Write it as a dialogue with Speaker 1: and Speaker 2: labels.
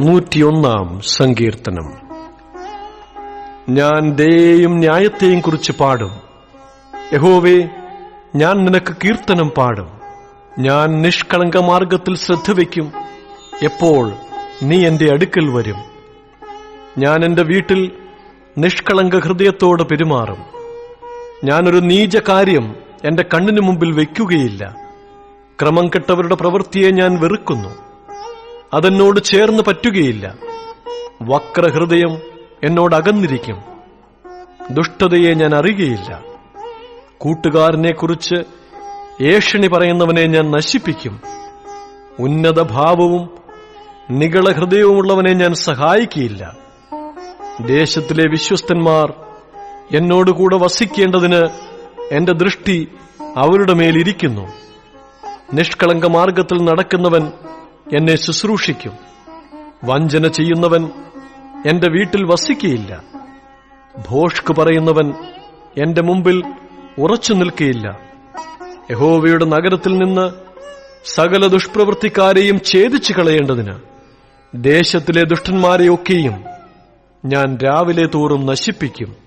Speaker 1: നൂറ്റിയൊന്നാം സങ്കീർത്തനം. ഞാൻ ദയയും ന്യായത്തെയും കുറിച്ച് പാടും. യഹോവേ ഞാൻ നിനക്ക് കീർത്തനം പാടും. ഞാൻ നിഷ്കളങ്ക മാർഗത്തിൽ ശ്രദ്ധ വയ്ക്കും. എപ്പോൾ നീ എന്റെ അടുക്കൽ വരും? ഞാൻ എന്റെ വീട്ടിൽ നിഷ്കളങ്ക ഹൃദയത്തോട് പെരുമാറും. ഞാനൊരു നീച കാര്യം എന്റെ കണ്ണിനു മുമ്പിൽ വയ്ക്കുകയില്ല. ക്രമം കെട്ടവരുടെ പ്രവൃത്തിയെ ഞാൻ വെറുക്കുന്നു. അതെന്നോട് ചേർന്ന് പറ്റുകയില്ല. വക്രഹൃദയം എന്നോട് അകന്നിരിക്കും. ദുഷ്ടതയെ ഞാൻ അറിയുകയില്ല. കൂട്ടുകാരനെക്കുറിച്ച് ഏഷണി പറയുന്നവനെ ഞാൻ നശിപ്പിക്കും. ഉന്നത ഭാവവും ഞാൻ സഹായിക്കുകയില്ല ദേശത്തിലെ വിശ്വസ്തന്മാർ എന്നോടുകൂടെ വസിക്കേണ്ടതിന് എന്റെ ദൃഷ്ടി അവരുടെ മേലിരിക്കുന്നു. നിഷ്കളങ്ക മാർഗത്തിൽ നടക്കുന്നവൻ എന്നെ ശുശ്രൂഷിക്കും. വഞ്ചന ചെയ്യുന്നവൻ എന്റെ വീട്ടിൽ വസിക്കുകയില്ല ഭോഷ്ക് പറയുന്നവൻ എന്റെ മുമ്പിൽ ഉറച്ചു നിൽക്കുകയില്ല യഹോവയുടെ നഗരത്തിൽ നിന്ന് സകല ദുഷ്പ്രവൃത്തിക്കാരെയും ഛേദിച്ചു കളയേണ്ടതിന് ദേശത്തിലെ ദുഷ്ടന്മാരെയൊക്കെയും ഞാൻ രാവിലെ തോറും നശിപ്പിക്കും.